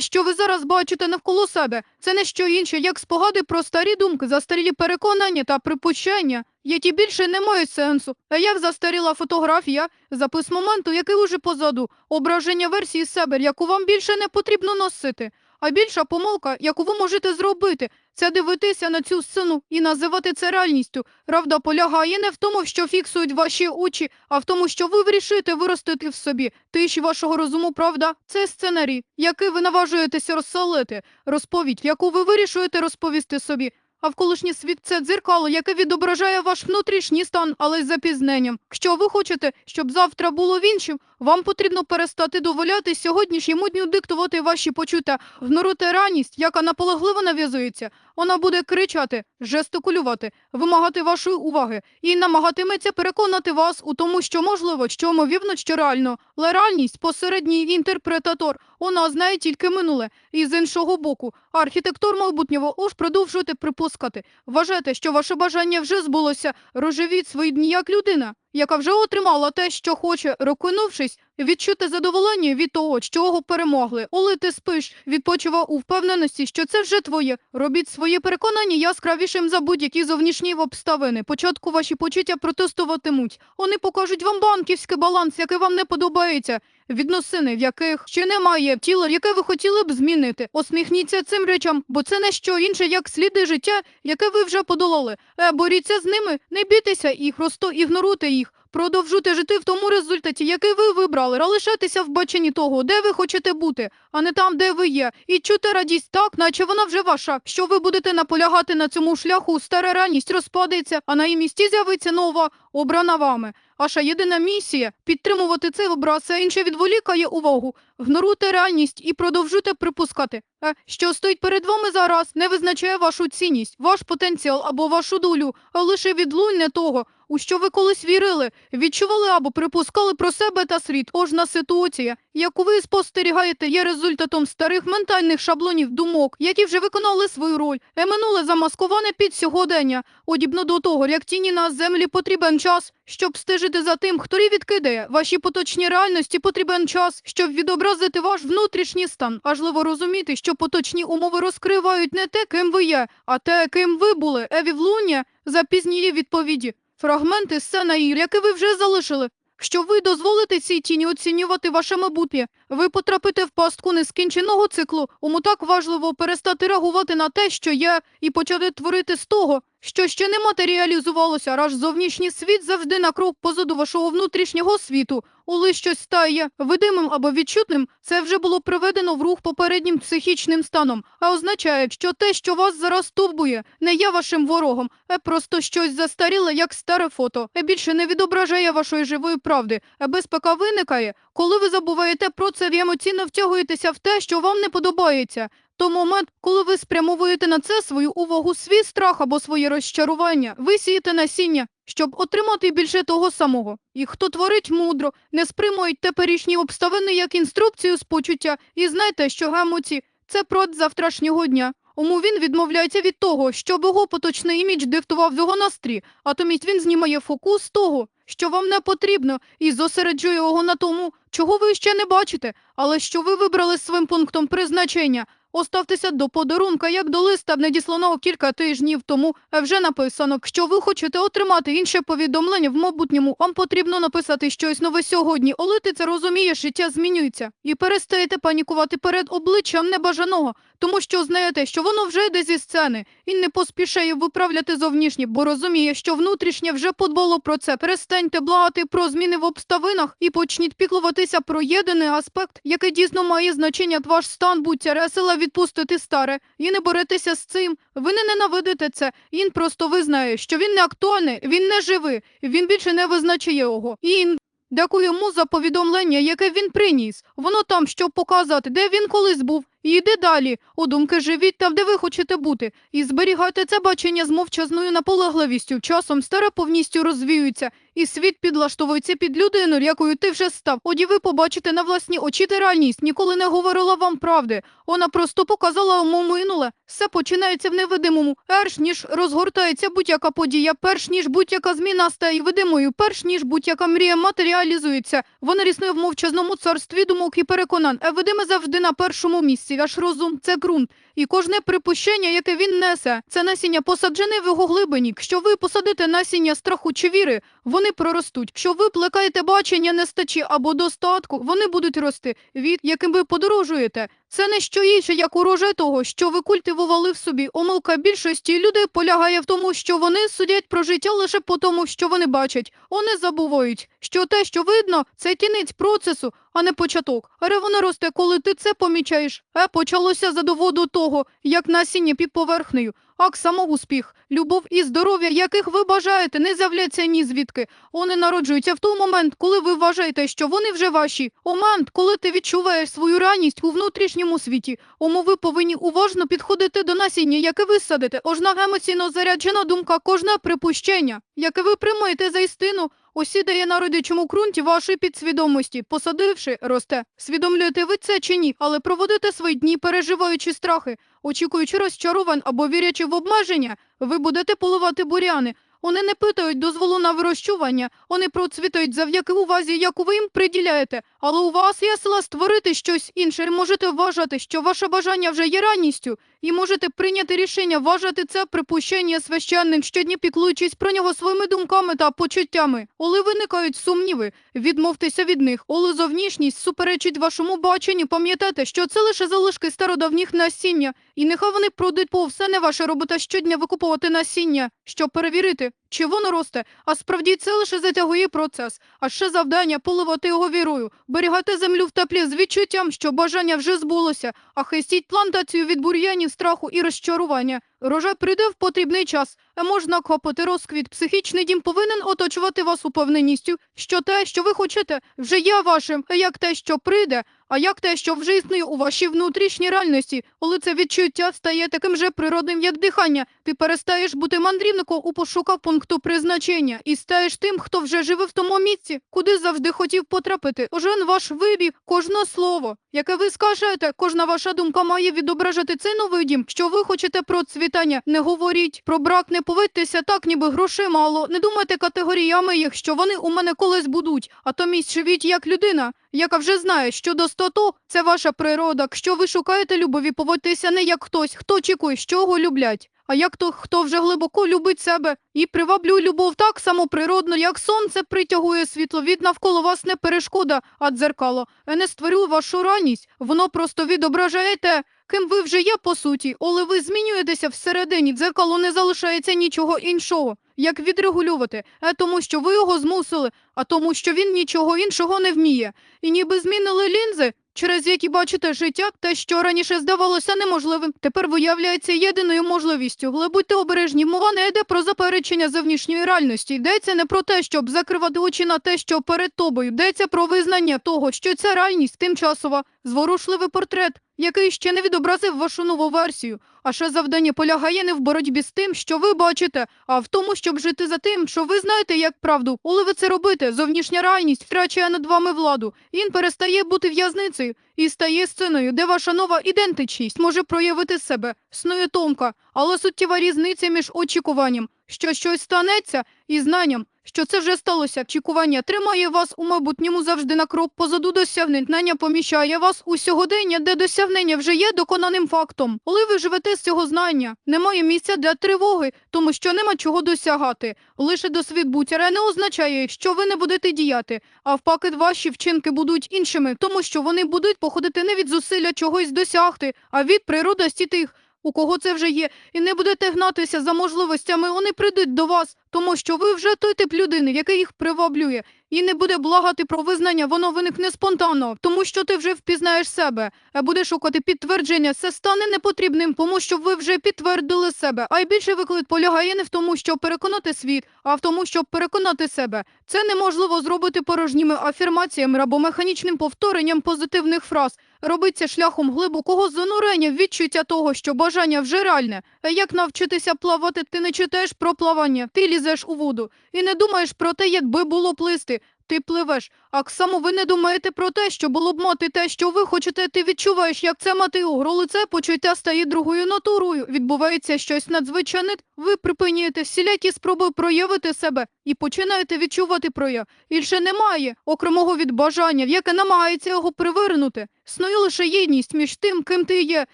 Що ви зараз бачите навколо себе? Це не що інше, як спогади про старі думки, застарілі переконання та припущення, які більше не мають сенсу. А як застаріла фотографія, запис моменту, який уже позаду, ображення версії себе, яку вам більше не потрібно носити. А більша помилка, яку ви можете зробити, це дивитися на цю сцену і називати це реальністю. Правда полягає не в тому, що фіксують ваші очі, а в тому, що ви вирішуєте виростити в собі тиші вашого розуму, правда? Це сценарій, який ви наважуєтеся розсолити, розповідь, яку ви вирішуєте розповісти собі. А вколишній світ це дзеркало, яке відображає ваш внутрішній стан, але з запізненням. Якщо ви хочете, щоб завтра було в іншим, вам потрібно перестати доволяти сьогоднішньому дню диктувати ваші почуття, гнорити ранність, яка наполегливо нав'язується. Вона буде кричати, жестикулювати, вимагати вашої уваги і намагатиметься переконати вас у тому, що можливо, що ймовірно, що реально. Але реальність посередній інтерпретатор. Вона знає тільки минуле. І з іншого боку, архітектор майбутнього уж продовжуєте припускати. Вважаєте, що ваше бажання вже збулося. Рожевіть свої дні як людина, яка вже отримала те, що хоче, рокинувшись, відчути задоволення від того, чого перемогли. Оли ти спиш, відпочивав у впевненості, що це вже твоє. Робіть свої переконання яскравішим за будь-які зовнішні обставини. Початку ваші почуття протестуватимуть. Вони покажуть вам банківський баланс, який вам не подобається. Відносини, в яких ще немає тіла, яке ви хотіли б змінити. Осміхніться цим речам, бо це не що інше, як сліди життя, яке ви вже подолали. Е, боріться з ними, не бійтеся їх, просто ігноруйте їх. Продовжуйте жити в тому результаті, який ви вибрали, а лишатися в баченні того, де ви хочете бути, а не там, де ви є, і чути радість так, наче вона вже ваша. Що ви будете наполягати на цьому шляху, стара ранність розпадеться, а на її місці з'явиться нова, обрана вами. Ваша єдина місія підтримувати цей образ, а інше відволікає увагу. Гноруйте реальність і продовжуйте припускати. Е, що стоїть перед вами зараз, не визначає вашу цінність, ваш потенціал або вашу долю, а лише відлуння того, у що ви колись вірили, відчували або припускали про себе та світ. Кожна ситуація, яку ви спостерігаєте, є результатом старих ментальних шаблонів думок, які вже виконали свою роль, е минуле замасковане під сьогодення. Одібно до того, як тіні на землі потрібен час, щоб стежити за тим, хто відкидає. Вашій поточній реальності потрібен час, щоб відобразити ваш внутрішній стан. Важливо розуміти, що поточні умови розкривають не те, ким ви є, а те, ким ви були. Евівлуння запізнює відповіді. Фрагменти сцена ігр, які ви вже залишили. Що ви дозволите цій тіні оцінювати ваше майбутнє, ви потрапите в пастку нескінченого циклу. Тому так важливо перестати реагувати на те, що є, і почати творити з того, що ще не матеріалізувалося, аж зовнішній світ завжди на крок позаду вашого внутрішнього світу. Коли щось стає видимим або відчутним, це вже було приведено в рух попереднім психічним станом, а означає, що те, що вас зараз турбує, не є вашим ворогом, а просто щось застаріле, як старе фото, а більше не відображає вашої живої правди. А безпека виникає, коли ви забуваєте про це і емоційно втягуєтеся в те, що вам не подобається. То момент, коли ви спрямовуєте на це свою увагу, свій страх або своє розчарування, ви сієте насіння, щоб отримати більше того самого. І хто творить мудро, не сприймають теперішні обставини як інструкцію з почуття, і знайте, що емоції – це прод завтрашнього дня. Тому він відмовляється від того, щоб його поточний імідж диктував його настрій, а томість він знімає фокус того, що вам не потрібно, і зосереджує його на тому, чого ви ще не бачите, але що ви вибрали своїм пунктом призначення. Оставтеся до подарунка, як до листа, надісланого кілька тижнів тому, вже написано, що ви хочете отримати інше повідомлення в майбутньому, вам потрібно написати щось нове сьогодні. Коли ти це розумієш, життя змінюється. І перестаєте панікувати перед обличчям небажаного, тому що знаєте, що воно вже йде зі сцени, і не поспішає виправляти зовнішнє, бо розуміє, що внутрішнє вже подбало про це. Перестаньте благати про зміни в обставинах і почніть піклуватися про єдиний аспект, який дійсно має значення ваш стан, будьте ресела відпустити старе, і не боретеся з цим. Ви не ненавидите це. Він просто визнає, що він не актуальний, він не живий, він більше не визначає його. І Дякую йому за повідомлення, яке він приніс. Воно там, щоб показати, де він колись був. І йди далі. У думки живіть там, де ви хочете бути. І зберігайте це бачення з мовчазною наполегливістю. Часом старе повністю розвіюється, і світ підлаштовується під людину, якою ти вже став. Оді ви побачите на власні очі та реальність. Ніколи не говорила вам правди. Вона просто показала йому минуле. Все починається в невидимому. Перш ніж розгортається будь-яка подія, перш ніж будь-яка зміна стає видимою, перш ніж будь-яка мрія матеріалізується. Вона ріснує в мовчазному царстві думок і переконань, а видиме завжди на першому місці. Інстинктів, аж розум це ґрунт. І кожне припущення, яке він несе, це насіння посаджене в його глибині. Якщо ви посадите насіння страху чи віри, вони проростуть. Якщо ви плекаєте бачення нестачі або достатку, вони будуть рости. Від яким ви подорожуєте, це не що інше, як урожай того, що ви культивували в собі. Омилка більшості людей полягає в тому, що вони судять про життя лише по тому, що вони бачать. Вони забувають, що те, що видно, це кінець процесу, а не початок. Але воно росте, коли ти це помічаєш. Е, почалося за доводу того, як насіння під поверхнею. Ак, самоуспіх, любов і здоров'я, яких ви бажаєте, не з'являться ні звідки. Вони народжуються в той момент, коли ви вважаєте, що вони вже ваші. Момент, коли ти відчуваєш свою ранність у внутрішньому світі. Ому ви повинні уважно підходити до насіння, яке ви садите. Ожна емоційно заряджена думка, кожне припущення, яке ви приймаєте за істину, осідає на родичому ґрунті вашої підсвідомості, посадивши, росте. Свідомлюєте ви це чи ні, але проводите свої дні, переживаючи страхи, очікуючи розчарувань або вірячи в обмеження, ви будете поливати буряни. Вони не питають дозволу на вирощування, вони процвітають завдяки увазі, яку ви їм приділяєте. Але у вас є сила створити щось інше. Можете вважати, що ваше бажання вже є ранністю, і можете прийняти рішення вважати це припущення священним, щодні піклуючись про нього своїми думками та почуттями. Коли виникають сумніви, відмовтеся від них. Коли зовнішність суперечить вашому баченню, пам'ятайте, що це лише залишки стародавніх насіння, і нехай вони пройдуть по все не ваша робота щодня викупувати насіння, щоб перевірити, чи воно росте, а справді це лише затягує процес, а ще завдання поливати його вірою, берігати землю в теплі з відчуттям, що бажання вже збулося, а хистіть плантацію від бур'янів, страху і розчарування. Рожа прийде в потрібний час, а можна копати розквіт. Психічний дім повинен оточувати вас упевненістю, що те, що ви хочете, вже є вашим, як те, що прийде, а як те, що вже існує у вашій внутрішній реальності, коли це відчуття стає таким же природним, як дихання, ти перестаєш бути мандрівником у пошуках пункту призначення і стаєш тим, хто вже живе в тому місці, куди завжди хотів потрапити. Кожен ваш вибір, кожне слово, яке ви скажете, кожна ваша думка має відображати цей новий дім, що ви хочете про цвітання. Не говоріть про брак, не поведьтеся так, ніби грошей мало. Не думайте категоріями їх, що вони у мене колись будуть, а то місць живіть як людина, яка вже знає, що достоту – це ваша природа. Якщо ви шукаєте любові, поводьтеся не як хтось, хто очікує, що його люблять. А як то, хто вже глибоко любить себе і приваблює любов так само природно, як сонце притягує світло від навколо вас не перешкода, а дзеркало. Я не створює вашу ранність, воно просто відображає те, ким ви вже є по суті, але ви змінюєтеся всередині, дзеркало не залишається нічого іншого. Як відрегулювати? Е, тому що ви його змусили, а тому, що він нічого іншого не вміє. І ніби змінили лінзи, через які бачите життя, те, що раніше здавалося неможливим, тепер виявляється єдиною можливістю. Але будьте обережні, мова не йде про заперечення зовнішньої реальності. Йдеться не про те, щоб закривати очі на те, що перед тобою. Йдеться про визнання того, що ця реальність тимчасова, зворушливий портрет, який ще не відобразив вашу нову версію. А ще завдання полягає не в боротьбі з тим, що ви бачите, а в тому, щоб жити за тим, що ви знаєте як правду. Коли ви це робите, зовнішня реальність втрачає над вами владу. Він перестає бути в'язницею і стає сценою, де ваша нова ідентичність може проявити себе. Снує тонка, але суттєва різниця між очікуванням, що щось станеться, і знанням, що це вже сталося. Очікування тримає вас у майбутньому завжди на крок позаду досягнень. Знання поміщає вас у сьогодення, де досягнення вже є доконаним фактом. Коли ви живете з цього знання, немає місця для тривоги, тому що нема чого досягати. Лише досвід буття не означає, що ви не будете діяти, а впаки ваші вчинки будуть іншими, тому що вони будуть походити не від зусилля чогось досягти, а від природості тих, у кого це вже є, і не будете гнатися за можливостями, вони прийдуть до вас, тому що ви вже той тип людини, який їх приваблює, і не буде благати про визнання, воно виникне спонтанно, тому що ти вже впізнаєш себе, а будеш шукати підтвердження, це стане непотрібним, тому що ви вже підтвердили себе. А й більше виклик полягає не в тому, щоб переконати світ, а в тому, щоб переконати себе. Це неможливо зробити порожніми афірмаціями або механічним повторенням позитивних фраз. Робиться шляхом глибокого занурення відчуття того, що бажання вже реальне. А як навчитися плавати, ти не читаєш про плавання, ти лізеш у воду і не думаєш про те, якби було плисти. Ти пливеш, А само ви не думаєте про те, що було б мати те, що ви хочете, ти відчуваєш, як це мати у лице, почуття стає другою натурою. Відбувається щось надзвичайне. Ви припиняєте всілякі спроби проявити себе і починаєте відчувати прояв. Більше немає окремого від бажання, в яке намагається його привернути. Існує лише єдність між тим, ким ти є,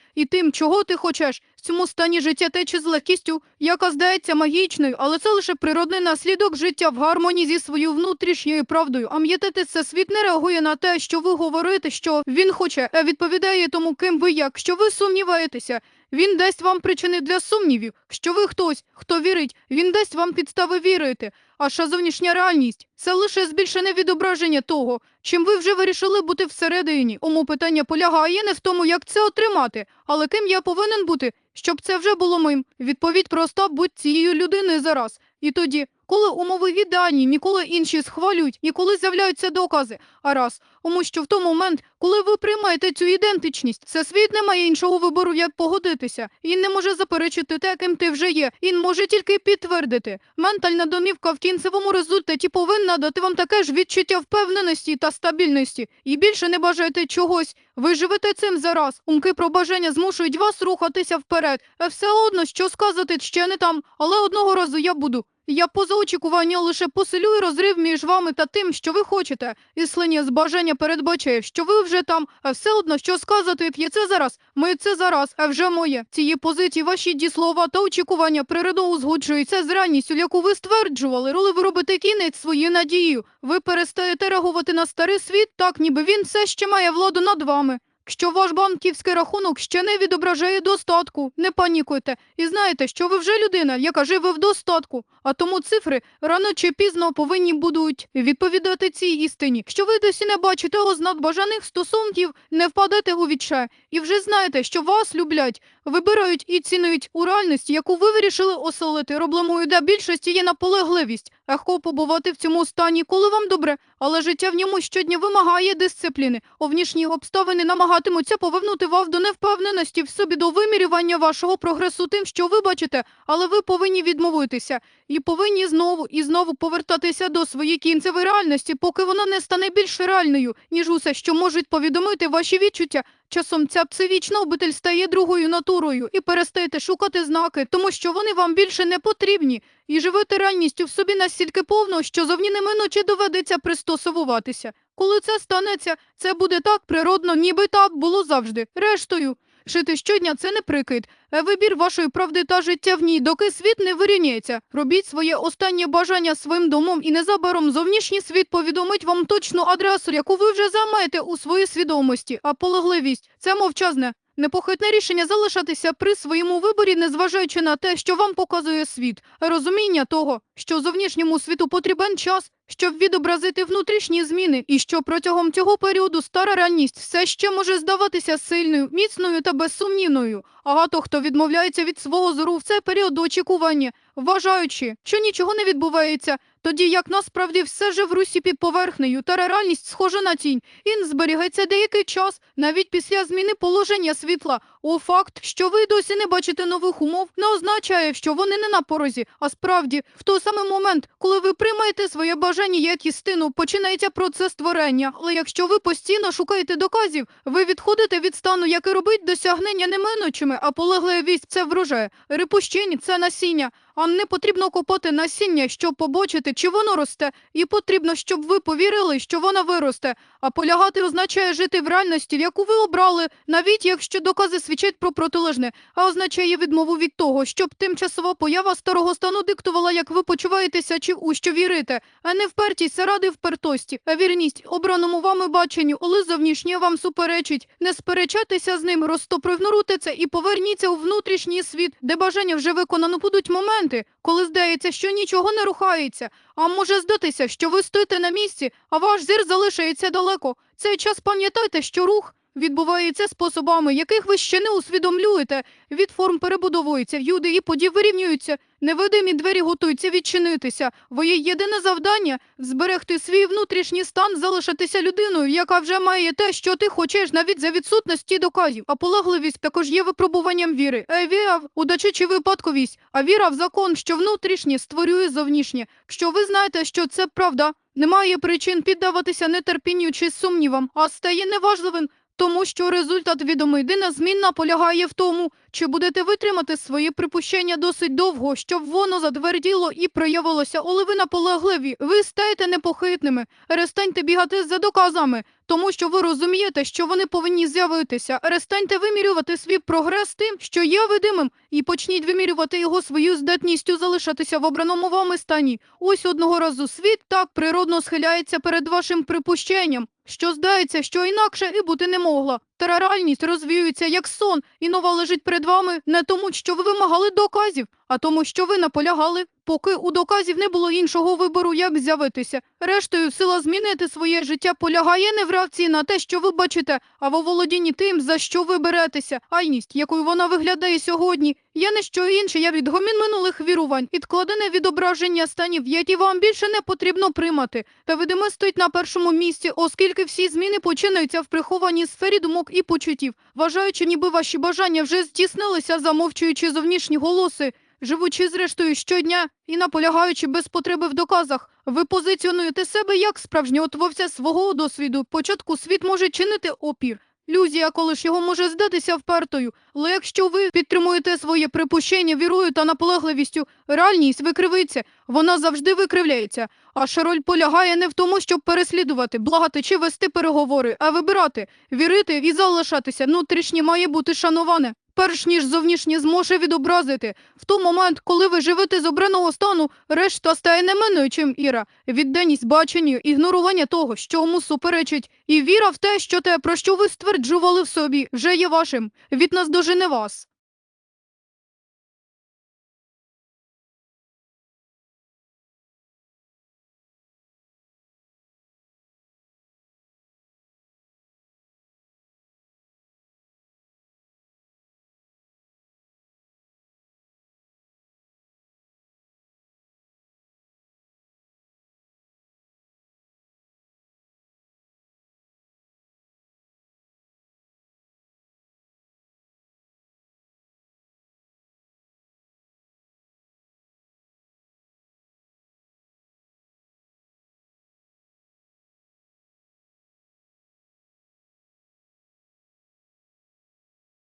і тим, чого ти хочеш. Цьому стані життя тече з легкістю, яка здається магічною, але це лише природний наслідок життя в гармонії зі своєю внутрішньою правдою. А м'ятити це світ не реагує на те, що ви говорите, що він хоче, а відповідає тому, ким ви як, що ви сумніваєтеся. Він дасть вам причини для сумнівів, що ви хтось, хто вірить, він дасть вам підстави вірити. Аша зовнішня реальність це лише збільшене відображення того, чим ви вже вирішили бути всередині. Ому питання полягає не в тому, як це отримати, але ким я повинен бути, щоб це вже було моїм. Відповідь проста будь цією людиною зараз. І тоді, коли умови віддані, ніколи інші схвалюють, і коли з'являються докази. А раз, тому що в той момент, коли ви приймаєте цю ідентичність, це світ не має іншого вибору, як погодитися. Він не може заперечити те, ким ти вже є. Він може тільки підтвердити. Ментальна домівка в кінцевому результаті повинна дати вам таке ж відчуття впевненості та стабільності. І більше не бажаєте чогось. Ви живете цим зараз. Умки про бажання змушують вас рухатися вперед. Все одно, що сказати ще не там, але одного разу я буду. Я поза очікування лише посилюю розрив між вами та тим, що ви хочете. Іслення з бажання передбачає, що ви вже там, а все одно, що сказати, є це зараз, ми це зараз, а вже моє. Цієї позиції ваші дієслова та очікування природно узгоджуються з ранністю, яку ви стверджували, коли ви робите кінець своєю надією. Ви перестаєте реагувати на старий світ, так ніби він все ще має владу над вами. Що ваш банківський рахунок ще не відображає достатку, не панікуйте. І знаєте, що ви вже людина, яка живе в достатку. А тому цифри рано чи пізно повинні будуть відповідати цій істині. Що ви досі не бачите ознак бажаних стосунків, не впадете у відчай. І вже знаєте, що вас люблять, вибирають і цінують у реальності, яку ви вирішили оселити. Проблемою для більшості є наполегливість. Легко побувати в цьому стані, коли вам добре, але життя в ньому щодня вимагає дисципліни. Овнішні обставини намагатимуться повернути вас до невпевненості в собі до вимірювання вашого прогресу тим, що ви бачите, але ви повинні відмовитися і повинні знову і знову повертатися до своєї кінцевої реальності, поки вона не стане більш реальною, ніж усе, що можуть повідомити ваші відчуття. Часом ця псевічна обитель стає другою натурою і перестаєте шукати знаки, тому що вони вам більше не потрібні, і живете реальністю в собі настільки повно, що зовні неминуче доведеться пристосовуватися. Коли це станеться, це буде так природно, ніби так було завжди. Рештою, жити щодня це не прикид, а вибір вашої правди та життя в ній, доки світ не вирівняється. Робіть своє останнє бажання своїм домом, і незабаром зовнішній світ повідомить вам точну адресу, яку ви вже займаєте у своїй свідомості. А полегливість це мовчазне. Непохитне рішення залишатися при своєму виборі, незважаючи на те, що вам показує світ, розуміння того, що зовнішньому світу потрібен час, щоб відобразити внутрішні зміни, і що протягом цього періоду стара реальність все ще може здаватися сильною, міцною та безсумнівною. Агато, хто відмовляється від свого зору в цей період очікування, вважаючи, що нічого не відбувається, тоді як насправді все же в русі під поверхнею та реальність схожа на тінь. Він зберігається деякий час, навіть після зміни положення світла. У факт, що ви досі не бачите нових умов, не означає, що вони не на порозі. А справді, в той самий момент, коли ви приймаєте своє бажання як істину, починається процес створення. Але якщо ви постійно шукаєте доказів, ви відходите від стану, який робить досягнення неминучими, а полегливість це врожай. Репущень це насіння. А не потрібно копати насіння, щоб побачити, чи воно росте, і потрібно, щоб ви повірили, що воно виросте. А полягати означає жити в реальності, в яку ви обрали, навіть якщо докази свідчать про протилежне, а означає відмову від того, щоб тимчасова поява старого стану диктувала, як ви почуваєтеся чи у що вірите, а не впертість ради впертості, а вірність обраному вами баченню, коли зовнішнє вам суперечить. Не сперечайтеся з ним, розтопривнуруйте це і поверніться у внутрішній світ, де бажання вже виконано будуть моменти, коли здається, що нічого не рухається. А може здатися, що ви стоїте на місці, а ваш зір залишається далеко. Цей час пам'ятайте, що рух відбувається способами, яких ви ще не усвідомлюєте. Від форм перебудовуються в'юди і подій вирівнюються. Невидимі двері готуються відчинитися. Воє єдине завдання зберегти свій внутрішній стан, залишитися людиною, яка вже має те, що ти хочеш, навіть за відсутності доказів. А полагливість також є випробуванням віри. Е, віра удачу чи випадковість, а віра в закон, що внутрішнє створює зовнішнє. Що ви знаєте, що це правда. Немає причин піддаватися нетерпінню чи сумнівам, а стає неважливим, тому що результат відомий. Єдина змінна полягає в тому, чи будете витримати свої припущення досить довго, щоб воно затверділо і проявилося. Оливи наполегливі, ви стаєте непохитними. Перестаньте бігати за доказами, тому що ви розумієте, що вони повинні з'явитися. Перестаньте вимірювати свій прогрес тим, що є видимим, і почніть вимірювати його своєю здатністю залишатися в обраному вами стані. Ось одного разу світ так природно схиляється перед вашим припущенням, що здається, що інакше і бути не могла. Та реальність розвіюється як сон, і нова лежить перед вами не тому, що ви вимагали доказів, а тому, що ви наполягали, поки у доказів не було іншого вибору, як з'явитися. Рештою, сила змінити своє життя полягає не в реакції на те, що ви бачите, а в оволодінні тим, за що ви беретеся. Айність, якою вона виглядає сьогодні, є не що інше, я відгомін минулих вірувань, відкладене відображення станів, які вам більше не потрібно приймати. Та видиме стоїть на першому місці, оскільки всі зміни починаються в прихованій сфері думок і почуттів, вважаючи, ніби ваші бажання вже здійснилися, замовчуючи зовнішні голоси. Живучи зрештою щодня і наполягаючи без потреби в доказах, ви позиціонуєте себе як справжнього творця свого досвіду. Початку світ може чинити опір. Ілюзія, коли ж його може здатися впертою. Але якщо ви підтримуєте своє припущення вірою та наполегливістю, реальність викривиться, вона завжди викривляється. А шароль полягає не в тому, щоб переслідувати, благати чи вести переговори, а вибирати, вірити і залишатися. Внутрішнє має бути шановане. Перш ніж зовнішнє зможе відобразити. В той момент, коли ви живете з обраного стану, решта стає не меною, чим Іра. Відданість баченню, ігнорування того, що йому суперечить, і віра в те, що те, про що ви стверджували в собі, вже є вашим. Від нас дожене вас.